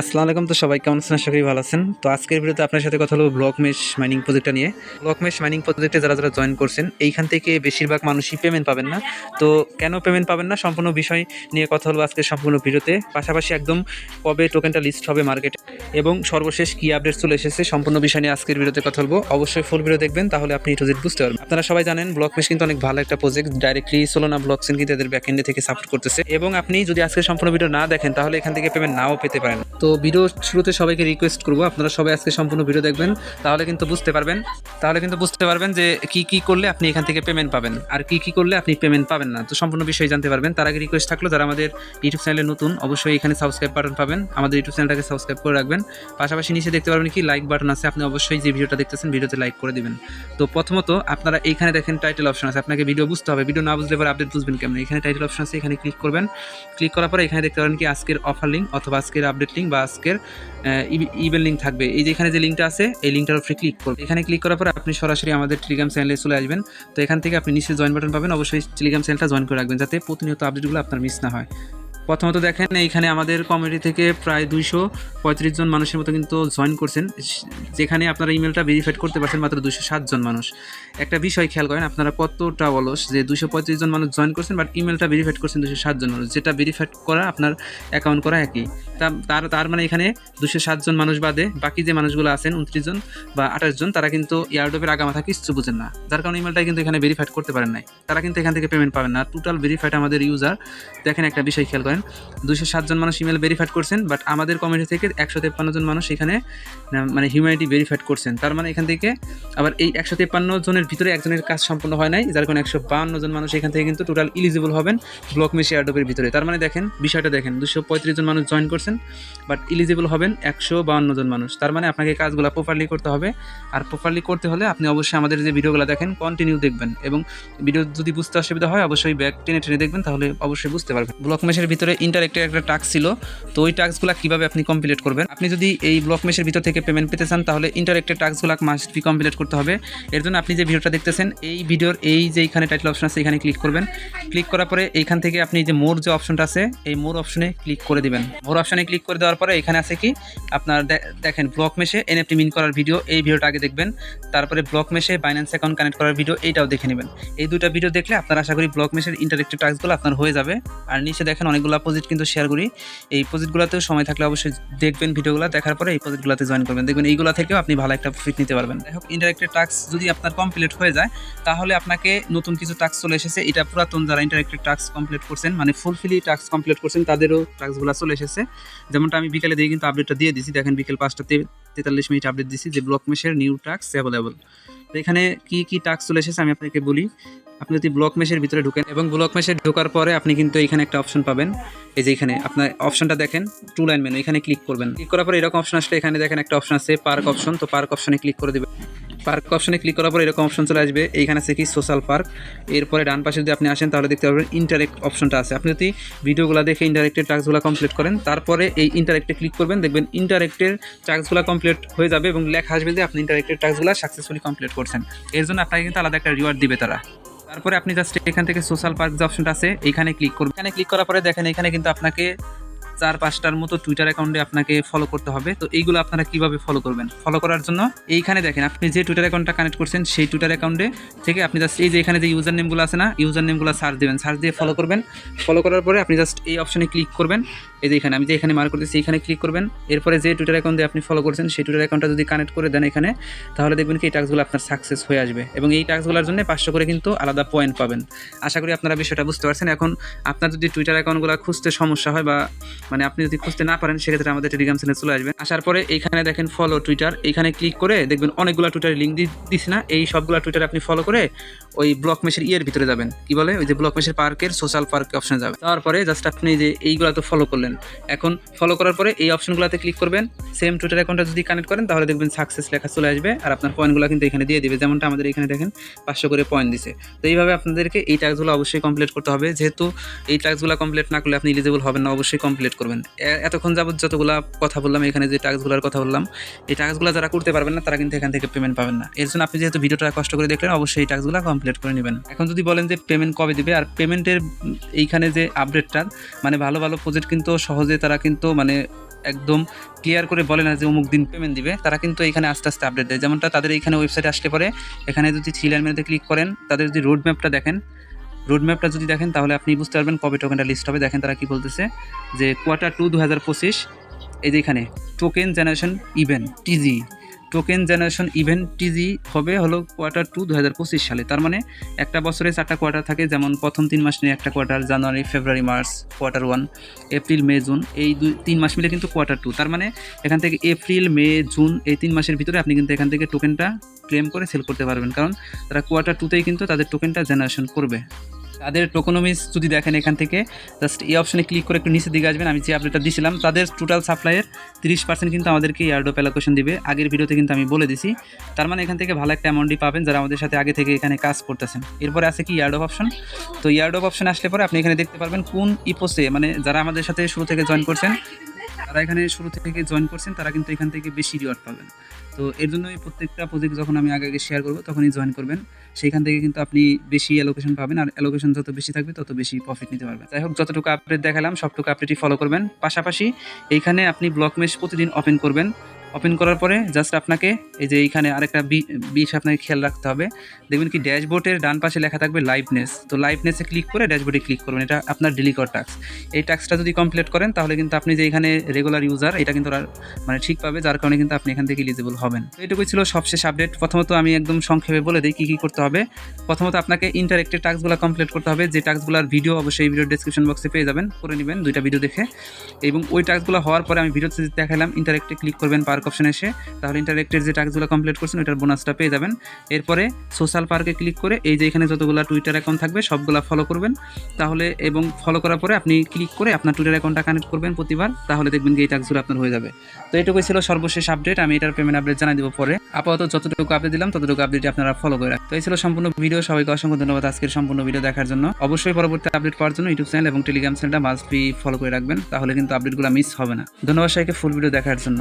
আসসালামু আলাইকুম। তো সবাই কেমন আছেন? আশা করি ভালো আছেন। তো আজকের ভিডিওতে আপনার সাথে কথা হলো ব্লক মেশ মাইনিং প্রজেক্টটা নিয়ে। ব্লক মেশ মাইনিং প্রজেক্টে যারা যারা জয়েন করছেন, এইখান থেকে বেশিরভাগ মানুষই পেমেন্ট পাবেন না। তো কেন পেমেন্ট পাবেন না? সম্পূর্ণ বিষয় নিয়ে কথা হলো আজকের সম্পূর্ণ ভিডিওতে। পাশাপাশি একদম কবে টোকেনটা লিস্ট হবে মার্কেটে এবং সর্বশেষ কী আপডেট চলে এসেছে? সম্পূর্ণ বিষয় নিয়ে আজকের ভিডিওতে কথা বলব। অবশ্যই ফুল ভিডিও দেখবেন, তাহলে আপনি টু বুঝতে পারবেন। আপনারা সবাই জানেন, ব্লক মেশ কিন্তু অনেক ভালো একটা project directly Solana blockchain কিন্তু এদের ব্যাকএন্ডে থেকে সাপোর্ট করতেছে। এবং আপনি যদি আজকে সম্পূর্ণ ভিডিও না দেখেন, তাহলে এখান থেকে পেমেন্ট নাও পেতে পারেন। তো ভিডিও শুরুতে সবাইকে রিকোয়েস্ট করব। আপনারা সবাই আজকে সম্পূর্ণ ভিডিও দেখবেন, তাহলে কিন্তু বুঝতে পারবেন। তাহলে কিন্তু বুঝতে পারবেন যে কি কি করলে আপনি এখান থেকে পেমেন্ট পাবেন, আর কি কি করলে আপনি পেমেন্ট পাবেন না। তো সম্পূর্ণ বিষয় জানতে পারবেন। তার আগে রিকোয়েস্ট থাকল, যারা আমাদের ইউটিউব চ্যানেলে নতুন, অবশ্যই এখানে সাবস্ক্রাইব বাটন পাবেন। আমাদের ইউটিউব চ্যানেলটাকে সাবস্ক্রাইব করে রাখবেন। পাশাপাশি নিচে দেখতে পারবেন কি লাইক বাটন আছে। আপনি অবশ্যই যে ভিডিওটা দেখতেছেন, ভিডিওতে লাইক করে দিবেন। তো প্রথমত আপনারা এইখানে দেখেন টাইটেল অপশন আছে। আপনাকে ভিডিও বুঝতে হবে। ভিডিও না বুঝলে পরে আপডেট বুঝবেন কেমন? এখানে টাইটেল অপশন আছে, এখানে ক্লিক করবেন। ক্লিক করার পরে এখানে দেখতে পারেন কি আজকের অফার লিঙ্ক অথবা আজকের আপডেট লিঙ্ক বা আজকের ইমেল লিঙ্ক থাকবে। এই যে এখানে যে লিঙ্কটা আছে, এই লিঙ্কটার উপরে ক্লিক করবেন এখানে ক্লিক করার পর আপনি সরাসরি আমাদের টেলিগ্রাম চ্যানেলে চলে আসবেন। তো এখান থেকে আপনি নিচে জয়েন বাটন পাবেন। অবশ্যই টেলিগ্রাম চ্যানেলটা জয়েন করে রাখবেন, যাতে প্রতিনিয়ত আপডেটগুলো আপনার মিস না হয়। প্রথমত দেখেন, এইখানে আমাদের কমিটি থেকে প্রায় দুইশো পঁয়ত্রিশ জন মানুষের মতো কিন্তু জয়েন করছেন। যেখানে আপনারা ইমেলটা ভেরিফাইড করতে পারছেন মাত্র দুশো জন মানুষ। একটা বিষয় খেয়াল করেন, আপনারা কতটা অলস যে দুশো পঁয়ত্রিশ জন মানুষ জয়েন করছেন বাট ইমেলটা ভেরিফাইড করছেন দুশো জন মানুষ। যেটা ভেরিফাইড করা আপনার অ্যাকাউন্ট করা একই। তার তার মানে এখানে দুশো জন মানুষ বাদে বাকি যে মানুষগুলো আছেন, উনত্রিশ জন বা আঠাশ জন, তারা কিন্তু ইয়ারডোপের আগামাথা কিছু বুঝেন না। যার কারণে ইমেলটা কিন্তু এখানে ভেরিফাইড করতে পারেন নাই। তারা কিন্তু এখান থেকে পেমেন্ট পাবেন না। টোটাল ভেরিফাইড আমাদের ইউজার দেখেন একটা বিষয় খেয়াল করেন। দুশো জন মানুষ ইমেল ভেরিফাইড করছেন বাট আমাদের কমিটি থেকে একশো তেপ্পান্ন জন মানুষ এখানে মানে হিউম্যানিটি ভেরিফাইড করছেন। তার মানে এখান থেকে আবার এই একশো তেপ্পান্ন জনের ভিতরে একজনের কাজ সম্পূর্ণ হয় নাই, যার কারণে একশো বাহান্ন জন মানুষ এখান থেকে কিন্তু টোটাল ইলিজিবল হবেন ব্লক মেশি এয়ারডোপের ভিতরে। তার মানে দেখেন, বিষয়টা দেখেন দুশো পঁয়ত্রিশ জন মানুষ জয়েন করছেন বাট ইলিজিবল হবেন একশো বাহান্ন জন মানুষ। তার মানে আপনাকে কাজগুলো প্রপারলি করতে হবে, আর প্রপারলি করতে হলে আপনি অবশ্যই আমাদের যে ভিডিওগুলো দেখেন কন্টিনিউ দেখবেন। এবং ভিডিও যদি বুঝতে অসুবিধা হয়, অবশ্যই ব্যাক টেনে টেনে দেখবেন, তাহলে অবশ্যই বুঝতে পারবেন। ব্লক মেশের ভিতরে ইন্টারেক্টের একটা টাস্ক ছিল, তো ওই টাস্কগুলো কীভাবে আপনি কমপ্লিট করবেন? আপনি যদি এই ব্লক মেশের ভিতর থেকে পেমেন্ট পেতে চান, তাহলে ইন্টারেক্টের টাস্কগুলো মাস্ট বি কমপ্লিট করতে হবে। এর জন্য আপনি যে ভিডিওটা দেখতেছেন, এই ভিডিওর এই যে এখানে টাইটেল অপশন আছে, এখানে ক্লিক করবেন। ক্লিক করার পরে এইখান থেকে আপনি যে মোর যে অপশনটা আছে, এই মোর অপশনে ক্লিক করে দিবেন। মোর অপশনে ক্লিক করে দেওয়ার পরে এখানে আছে কি, আপনার দেখেন ব্লক মেশে এনএফটি মিন করার ভিডিও এই ভিডিওটা আগে দেখবেন। তারপরে ব্লক মেশে বাইন্যান্স অ্যাকাউন্ট কানেক্ট করার ভিডিও এইটাও দেখে নেবেন। এই দুটো ভিডিও দেখলে আপনার আশা করি ব্লক মেশের ইন্টারেক্টিভ টাস্কগুলো আপনার হয়ে যাবে। আর নিচে দেখেন অনেকগুলো প্রজেক্ট কিন্তু শেয়ার করি। এই প্রজেক্টগুলোতেও সময় থাকলে অবশ্যই দেখবেন ভিডিওগুলো দেখার পরে এই প্রজেক্টগুলোতে জয়েন করবেন। দেখবেন এইগুলো থেকেও আপনি ভালো একটা প্রফিট নিতে পারবেন। যাই হোক ইন্টারেক্টিভ টাস্ক যদি আপনার কমপ্লিট হয়ে যায়, তাহলে আপনাকে নতুন কিছু টাস্ক চলে এসেছে। এটা পুরাতন যারা ইন্টারেক্টিভ টাস্ক কমপ্লিট করছেন মানে ফুলফিলি টাস্ক কমপ্লিট করছেন, তাদেরও টাস্কগুলো চলে এসেছে। যেমনটা আমি বিকেলে দিয়ে কিন্তু আপডেটটা দিয়ে দিয়েছি দেখেন বিকেল পাঁচটা তেতাল্লিশ মিনিট আপডেট দিয়েছি যে ব্লক মেশের নিউ টাস্ক অ্যাভেলেবল তো এখানে কি কি টাস্ক চলে এসেছে আমি আপনাকে বলি। আপনি যদি ব্লক মেশের ভিতরে ঢুকেন এবং ব্লক মেশে ঢোকার পরে আপনি কিন্তু এখানে একটা অপশন পাবেন। এই যে এখানে আপনার অপশনটা দেখেন টু লাইন মেনু এখানে ক্লিক করবেন। ক্লিক করার পরে এরকম অপশন আসলে এখানে দেখেন একটা অপশন আছে পার্ক অপশন তো পার্ক অপশনে ক্লিক করে দেবেন। পার্ক অপশনে ক্লিক করার পর এরকম অপশন চলে আসবে। এইখানে আছে কি সোশ্যাল পার্ক। এরপরে ডান পাশে যদি আপনি আসেন, তাহলে দেখতে পাবেন ইন্টারেক্ট অপশনটা আছে। আপনি যদি ভিডিওগুলো দেখে ইন্টারেক্টের টাস্কগুলো কমপ্লিট করেন, তারপরে এই ইন্টারেক্টে ক্লিক করবেন, দেখবেন ইন্টারেক্টের টাস্কগুলো কমপ্লিট হয়ে যাবে এবং লেখা আসবে যে আপনি ইন্টারেক্টের টাস্কগুলো সাকসেসফুলি কমপ্লিট করছেন। এর জন্য আপনাকে কিন্তু আলাদা একটা রিওয়ার্ড দিবে তারা। তারপরে আপনি জাস্ট এখান থেকে সোশ্যাল পার্ক যে অপশনটা আছে এখানে ক্লিক করবেন। এখানে ক্লিক করার পরে দেখেন এখানে কিন্তু আপনাকে চার পাঁচটার মতো টুইটার অ্যাকাউন্টে আপনাকে ফলো করতে হবে। তো এইগুলো আপনারা কীভাবে ফলো করবেন? ফলো করার জন্য এইখানে দেখেন, আপনি যে টুইটার অ্যাকাউন্টটা কানেক্ট করছেন, সেই টুইটার অ্যাকাউন্টে থেকে আপনি জাস্ট এই যে এখানে যে ইউজার নেমগুলো আছে না ইউজার নেমগুলো সার্চ দেবেন। সার্চ দিয়ে ফলো করবেন। ফলো করার পরে আপনি জাস্ট এই অপশনে ক্লিক করবেন। এই যে এখানে, আমি যে এখানে মার্ক করতেছি এখানে ক্লিক করবেন। এরপরে যে টুইটার অ্যাকাউন্ট দিয়ে আপনি ফলো করছেন, সেই টুইটার অ্যাকাউন্টটা যদি কানেক্ট করে দেন এখানে, তাহলে দেখবেন কি এই টাস্কগুলো আপনার সাকসেস হয়ে আসবে। এবং এই টাস্কগুলোর জন্য পাঁচশো করে কিন্তু আলাদা পয়েন্ট পাবেন। আশা করি আপনারা বিষয়টা বুঝতে পারছেন। এখন আপনার যদি টুইটার অ্যাকাউন্টগুলো খুঁজতে সমস্যা হয় বা মানে আপনি যদি খুঁজতে না পারেন, সেক্ষেত্রে আমাদের টেলিগ্রাম চ্যানেলে চলে আসবেন। আসার পরে এইখানে দেখেন ফলো টুইটার এখানে ক্লিক করে দেখবেন অনেকগুলো টুইটার লিঙ্ক দিস না। এই সবগুলো টুইটার আপনি ফলো করে ওই ব্লক মেশের ইয়ের ভিতরে যাবেন। কি বলে? ওই যে ব্লক মেশের পার্কের সোশ্যাল পার্ক অপশনে যাবেন। তারপরে জাস্ট আপনি যে এইগুলো তো ফলো করলেন এখন ফলো করার পরে এই অপশনগুলোতে ক্লিক করবেন। সেম টুইটার অ্যাকাউন্টটা যদি কানেক্ট করেন, তাহলে দেখবেন সাকসেস লেখা চলে আসবে। আর আপনার পয়েন্টগুলো কিন্তু এখানে দিয়ে দিবে, যেমনটা আমাদের এখানে দেখেন পাঁচশো করে পয়েন্ট দিছে। তো এইভাবে আপনাদেরকে এই টাস্কগুলো অবশ্যই কমপ্লিট করতে হবে। যেহেতু এই টাস্কগুলো কমপ্লিট না করলে আপনি এলিজিবল হবেন না, অবশ্যই কমপ্লিট করবেন। এতক্ষণ যাবত যতগুলো কথা বললাম, এখানে যে টাস্কগুলোর কথা বললাম, এই টাস্কগুলো যারা করতে পারবেন না, তারা কিন্তু এখান থেকে পেমেন্ট পাবেন না। এর জন্য আপনি যেহেতু ভিডিওটা কষ্ট করে দেখলেন, অবশ্যই এই টাস্কগুলো কমপ্লিট করে নেবেন। এখন যদি বলেন যে পেমেন্ট কবে দিবে, আর পেমেন্টের এইখানে যে আপডেটটা মানে ভালো ভালো প্রজেক্ট কিন্তু সহজে তারা কিন্তু মানে একদম ক্লিয়ার করে বলে না যে অমুক দিন পেমেন্ট দিবে, তারা কিন্তু এখানে আস্তে আস্তে আপডেট দেয়। যেমনটা তাদের এখানে ওয়েবসাইটে আসলে পরে, এখানে যদি থ্রি লাইন মেনুতে ক্লিক করেন, তাদের যদি রোড ম্যাপটা দেখেন রোড ম্যাপটা যদি দেখেন, তাহলে আপনি বুঝতে পারবেন কবে টোকেনটা লিস্ট হবে। দেখেন তারা কি বলতেছে যে কোয়ার্টার টু দু হাজার পঁচিশ, এই যে এখানে token generation event TG token generation event TG হবে হলো কোয়ার্টার টু দু হাজার পঁচিশ সালে। তার মানে একটা বছরে চারটা কোয়ার্টার থাকে, যেমন প্রথম তিন মাস নিয়ে একটা quarter, January, February, March, quarter one, April, May, June, এই দুই, তিন মাস মিলে কিন্তু কোয়ার্টার টু। তার মানে এখান থেকে এপ্রিল, মে, জুন, এই তিন মাসের ভিতরে আপনি কিন্তু এখান থেকে টোকেনটা ক্লেম করে সেল করতে পারবেন। কারণ তারা কোয়ার্টার টুতেই কিন্তু তাদের টোকেনটা জেনারেশন করবে। তাদের টোকোনমিস যদি দেখেন এখান থেকে জাস্ট এই অপশনে ক্লিক করে একটু নিচের দিকে আসবেন, আমি যে আপডেটটা দিয়েছিলাম তাদের টোটাল সাপ্লাইয়ের তিরিশ পার্সেন্ট কিন্তু আমাদেরকে ইয়ার্ডোপ অ্যালোকেশন দিবে। আগের ভিডিওতে কিন্তু আমি বলে দিছি। তার মানে এখান থেকে ভালো একটা অ্যামাউন্টই পাবেন যারা আমাদের সাথে আগে থেকে এখানে কাজ করতেছেন। এরপরে আছে কি ইয়ার্ডো অপশন তো ইয়ার্ডো অপশন আসলে পরে আপনি এখানে দেখতে পারবেন কোন ইপোসে মানে যারা আমাদের সাথে শুরু থেকে জয়েন করছেন তারা এখানে শুরু থেকে জয়েন করছেন, তারা কিন্তু এখান থেকে বেশি রিওয়ার্ড পাবেন। তো এর জন্যই প্রত্যেকটা প্রজেক্ট যখন আমি আগে আগে শেয়ার করব, তখনই জয়েন করবেন। সেইখান থেকে কিন্তু আপনি বেশি অ্যালোকেশন পাবেন, আর অ্যালোকেশন যত বেশি থাকবে, তত বেশি প্রফিট নিতে পারবেন। যাই হোক, যতটুকু আপডেট দেখালাম, সবটুকু আপডেটই ফলো করবেন। পাশাপাশি এইখানে আপনি ব্লক মেশ প্রতিদিন ওপেন করবেন। ওপেন করার পরে জাস্ট আপনাকে এই যে এইখানে আরেকটা বিষ আপনাকে খেয়াল রাখতে হবে। দেখবেন কি ড্যাশবোর্ডের ডান পাশে লেখা থাকবে লাইভনেস তো লাইভনেসে ক্লিক করে ড্যাশবোর্ডে ক্লিক করবেন। এটা আপনার ডিলিকর টাস্ক এই টাস্কটা যদি কমপ্লিট করেন, তাহলে কিন্তু আপনি যে এখানে রেগুলার ইউজার এটা কিন্তু মানে ঠিক পাবে, যার কারণে কিন্তু আপনি এখান থেকে এলিজিবল হবেন। তো এটুকুই ছিল সবশেষ আপডেট প্রথমত আমি একদম সংক্ষেপে বলে দিই কী কী করতে হবে। প্রথমত আপনাকে ইন্টারেক্টেড টাস্কগুলো কমপ্লিট করতে হবে। যে টাস্কগুলোর ভিডিও অবশ্যই ভিডিও ডিসক্রিপশন বক্সে পেয়ে যাবেন। করে নেবেন দুইটা ভিডিও দেখে। এবং ওই টাস্কগুলো হওয়ার পরে আমি ভিডিওতে দেখালাম। ইন্টারেক্টে ক্লিক করবেন পার্ক অপশনে এসে তাহলে ইন্টারেক্টেড যে টাস্কগুলো কমপ্লিট করছেন ওটার বোনাসটা পেয়ে যাবেন। এরপরে সোশ্যাল পার্কে ক্লিক করে এই যে এখানে যতগুলো টুইটার অ্যাকাউন্ট থাকবে, সবগুলো ফলো করবেন। তাহলে এবং ফলো করার পরে আপনি ক্লিক করে আপনার টুইটার অ্যাকাউন্টটা কানেক্ট করবেন প্রতিবার, তাহলে দেখবেন যে এই টাস্কগুলো আপনার হয়ে যাবে। তো এটুকুই ছিল সর্বশেষ আপডেট আমি এটার পেমেন্ট আপডেট জানাই দেবো পরে। আপাতত যতটুকু আপডেট দিলাম, ততটুকু আপডেট আপনারা ফলো করে রাখবেন। তো এই ছিল সম্পূর্ণ ভিডিও সবাইকে অসংখ্য ধন্যবাদ আজকের সম্পূর্ণ ভিডিও দেখার জন্য। অবশ্যই পরবর্তী আপডেট পাওয়ার জন্য ইউটিউব চ্যানেল এবং টেলিগ্রাম চ্যানেলটা মাস্ট বি ফলো করে রাখবেন, তাহলে কিন্তু আপডেটগুলো মিস হবে না। ধন্যবাদ সবাইকে ফুল ভিডিও দেখার জন্য।